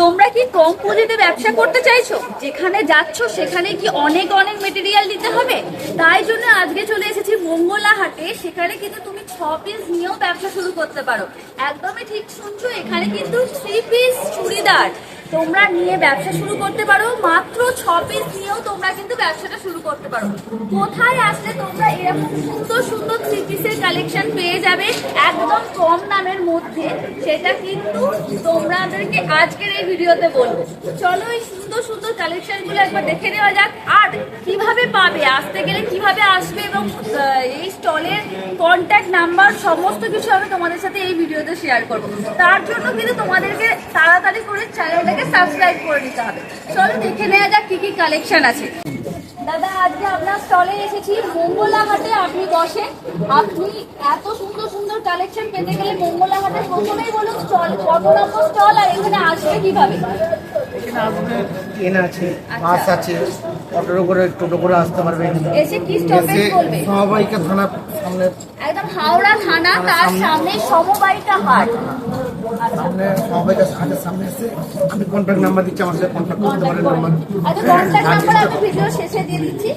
তোমরা কি কম পুঁজিতে ব্যবসা করতে চাইছো? যেখানে যাচ্ছ, সেখানে কি অনেক অনেক মেটেরিয়াল দিতে হবে? তাই জন্য আজকে চলে এসেছি মঙ্গলা হাটে সেখানে কিন্তু তুমি ছ পিস নিয়েও ব্যবসা শুরু করতে পারো। একদমই ঠিক শুনছো, এখানে কিন্তু থ্রি পিস চুড়িদার। তোমরা নিয়ে ব্যবসা শুরু করতে পারো, মাত্র ছ পিস নিয়েও তোমরা কিন্তু ব্যবসাটা শুরু করতে পারো। কোথায় আসলে তোমরা এরকম সুন্দর সুন্দর থ্রি পিসের কালেকশন পেয়ে যাবে, একদম কম দামের মধ্যে, সেটা কিন্তু তোমাদেরকে আজকের এই ভিডিওতে বলব। চলো এই সুন্দর সুন্দর কালেকশনগুলো একবার দেখে নেওয়া যাক, আর কীভাবে পাবে, আসতে গেলে কীভাবে আসবে এবং এই স্টলের কন্ট্যাক্ট নাম্বার সমস্ত কিছু আমি তোমাদের সাথে এই ভিডিওতে শেয়ার করব। তার জন্য কিন্তু তোমাদেরকে তাড়াতাড়ি করে চ্যানেলটাকে সাবস্ক্রাইব করে নিতে হবে। চলো দেখে নেওয়া যাক কি কি কালেকশন আছে। দাদা আজকে আপনার স্টলে এসেছি। মঙ্গলাহাটে আপনি বসেন। আপনি এত সুন্দর সুন্দর কালেকশন পেতে গেলে মঙ্গলাহাটে প্রথমেই বলুন স্টল কত নম্বর স্টল আর এখানে আসবে কীভাবে? এখানে আসবে আছে বাস আছে। অটোর করে টোটো করে আসতে পারবে এসে কি স্টপেজ এসে সবাইকে থানার সামনে একদম হাওড়া থানা তার সামনে সমবায়িকা হাট। সামনে সবাইকে হাতের সামনে এসে আমি কন্ট্যাক্ট নাম্বার দিচ্ছি আমার সাথে কন্ট্যাক্ট করতে পারেন নাম্বার আচ্ছা কন্ট্যাক্ট নাম্বার আমি ভিডিও শেষে দিয়ে দিচ্ছি।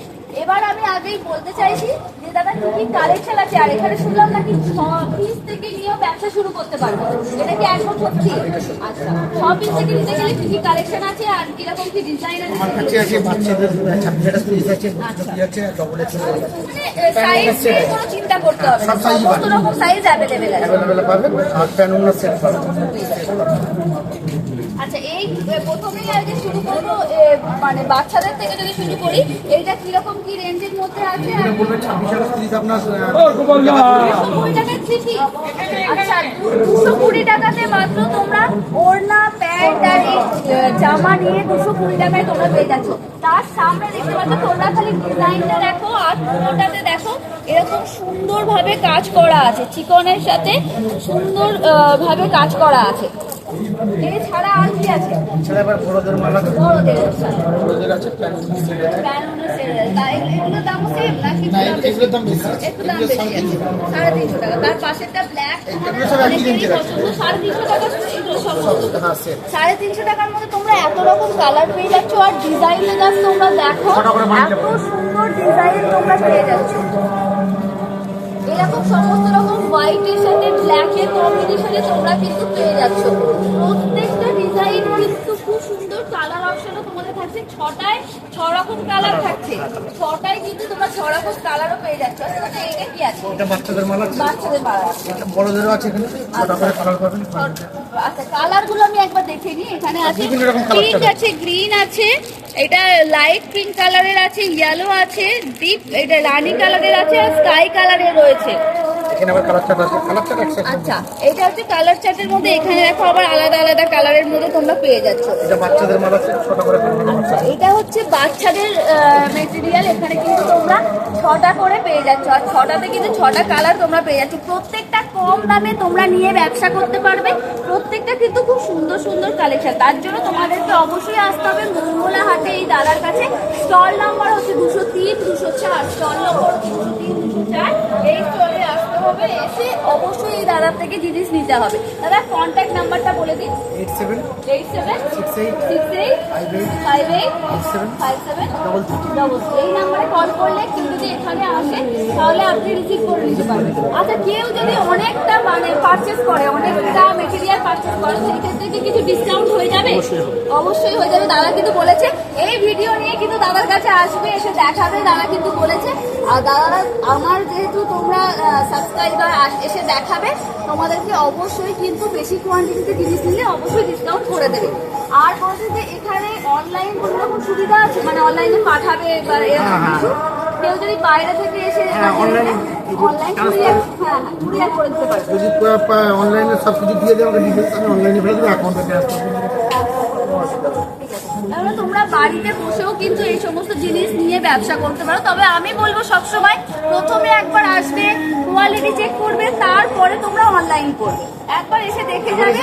এবার আমি আগেই বলতে চাইছি যে দাদা কি কি কালেকশন আছে? আর এখানে শুনলাম নাকি পিস থেকে নিয়েও ব্যবসা শুরু করতে পারব। এটা কি একদম সত্যি? আচ্ছা ছ পিস থেকে নিতে গেলে কি কি কালেকশন আছে আর কীরকম কি ডিজাইন আছে? আমার কাছে আছে বাচ্চাদের ছাব্বিশটা পিস আছে পিস আছে ডবল এক্স সাইজ নিয়ে কোনো চিন্তা করতে হবে না। সমস্ত রকম সাইজ অ্যাভেলেবেল আছে। অ্যাভেলেবেল পাবেন আর প্যান সেট পাবেন। আচ্ছা এই প্রথমেই আগে শুরু করব মানে বাচ্চাদের থেকে যদি শুরু করি এইটা কীরকম কি রেঞ্জের মধ্যে আছে? আচ্ছা দুশো কুড়ি টাকাতে মাত্র তোমরা ওড়না প্যান্ট আর জামা নিয়ে দুশো কুড়ি টাকায় তোমরা পেয়ে যাচ্ছ। তার সামনে দেখতে পাচ্ছ তোমরা খালি ডিজাইনটা দেখো আর পুরোটাতে দেখো এরকম সুন্দরভাবে কাজ করা আছে চিকনের সাথে সুন্দর ভাবে কাজ করা আছে। এছাড়া আর কি আছে? ছেলে এবার বড়দের মালা বড়দের বড়দের আছে প্যান প্যান্টগুলো সেল- তা এগুলোর দামও same নাকি না একটু দাম বেশি। একটু দাম বেশি আছে। টাকা। তার পাশেরটা ব্ল্যাক এগুলো সব একই রেঞ্জের আছে। টাকা এগুলো সব হ্যাঁ সেট সাড়ে তিনশো টাকার মধ্যে তোমরা এত রকম কালার পেয়ে যাচ্ছ আর ডিজাইন জাস্ট তোমরা দেখো। এত সুন্দর ডিজাইন তোমরা পেয়ে যাচ্ছ। এরকম সমস্ত রকম হোয়াইটের সাথে ব্ল্যাকের কম্বিনেশনে তোমরা কিন্তু পেয়ে যাচ্ছ। প্রত্যেকটা ডিজাইন কিন্তু খুব সুন্দর কালার অপশনও তোমাদের থাকছে। ছটায় ছ রকম কালার থাকছে। ছটায় কিন্তু তোমরা ছ রকম কালারও পেয়ে যাচ্ছ। আচ্ছা এটা কি আছে? এটা বাচ্চাদের মালা বাচ্চাদের মালা আছে। বড়দেরও আছে এখানে। ছোট করে কালার পাবেন আচ্ছা কালারগুলো আমি একবার দেখে নিই। এখানে আছে বিভিন্ন পিঙ্ক আছে গ্রিন আছে এটা লাইট পিঙ্ক কালারের আছে ইয়েলো আছে ডিপ এটা রানি কালারের আছে আর স্কাই কালারের রয়েছে। এখানে আবার কালার চার্ট আছে কালার চার্ট একসাথে আচ্ছা এটা হচ্ছে কালার চার্টের মধ্যে এখানে দেখো আবার আলাদা আলাদা কালারের মধ্যে তোমরা পেয়ে যাচ্ছ। এটা বাচ্চাদের মালা আছে ছোট করে আচ্ছা এটা হচ্ছে বাচ্চাদের মেটেরিয়াল এখানে কিন্তু তোমরা ছটা করে পেয়ে যাচ্ছ। আর ছটাতে কিন্তু ছটা কালার তোমরা পেয়ে যাচ্ছ। প্রত্যেকটা কম দামে তোমরা নিয়ে ব্যবসা করতে পারবে। প্রত্যেকটা কিন্তু খুব সুন্দর সুন্দর কালেকশন তার জন্য তোমাদেরকে অবশ্যই আসতে হবে মঙ্গলা হাটে এই দাদার কাছে। স্টল নাম্বার হচ্ছে দুশো তিন দুশো চার স্টল নম্বর দুশো তিন দুশো চার। এই স্টলে হবে এসে অবশ্যই এই দাদার থেকে জিনিস নিতে হবে। দাদা কন্ট্যাক্ট নাম্বারটা বলে দিন। Eight seven eight seven six eight six eight five eight five seven five seven double double এই নাম্বারে কল করলে কেউ যদি এখানে আসে তাহলে আপনি রিসিভ করে নিতে পারবেন। আচ্ছা কেউ যদি অনেকটা মানে পারচেস করে অনেকটা মেটেরিয়াল পারচেস করে সেই ক্ষেত্রে কি কিছু ডিসকাউন্ট হয়ে যাবে? অবশ্যই হয়ে যাবে। দাদা কিন্তু বলেছে এই ভিডিও নিয়ে কিন্তু দাদার কাছে আসবে এসে দেখাবে। দাদা কিন্তু বলেছে আর দাদারা আমার যেহেতু তোমরা সাবস্ক্রাইবার এসে দেখাবে তোমাদেরকে অবশ্যই কিন্তু বেশি কোয়ান্টিটিতে জিনিস নিলে অবশ্যই ডিসকাউন্ট করে দেবে। আর বলছে যে এখানে অনলাইন কোনো রকম সুবিধা আছে? মানে অনলাইনে পাঠাবে বা এরকম কিছু? কেউ যদি বাইরে থেকে এসে হ্যাঁ, অনলাইন হ্যাঁ যদি অনলাইনে সব কিছু দিয়ে ডিটেলস আমি অনলাইনে ফেলে দেবো অ্যাকাউন্টে ট্রান্সফার করে দেবো তাহলে তোমরা বাড়িতে বসেও কিন্তু এই সমস্ত জিনিস নিয়ে ব্যবসা করতে পারো। তবে আমি বলব সবসময় প্রথমে একবার আসবে কোয়ালিটি চেক করবে তারপরে তোমরা অনলাইন করবে। একবার এসে দেখে যাবে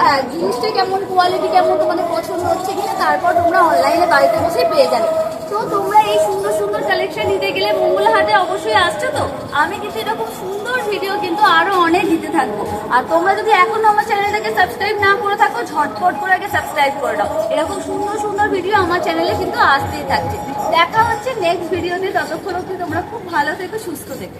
হ্যাঁ জিনিসটা কেমন কোয়ালিটি কেমন তোমাদের পছন্দ হচ্ছে কিনা তারপর তোমরা অনলাইনে বাড়িতে বসে পেয়ে যাবে। তো তোমরা এই সুন্দর সুন্দর কালেকশন নিতে গেলে মঙ্গলা হাটে অবশ্যই আসছো তো? আমি কিন্তু এরকম সুন্দর ভিডিও কিন্তু আরও অনেক দিতে থাকব। আর তোমরা যদি এখনও আমার চ্যানেলটাকে সাবস্ক্রাইব না করে থাকো, ঝটপট করে আগে সাবস্ক্রাইব করে দাও এরকম সুন্দর সুন্দর ভিডিও আমার চ্যানেলে কিন্তু আসতেই থাকছে। দেখা হচ্ছে নেক্সট ভিডিওতে ততক্ষণ অব্দি তোমরা খুব ভালো থেকো, সুস্থ থেকো।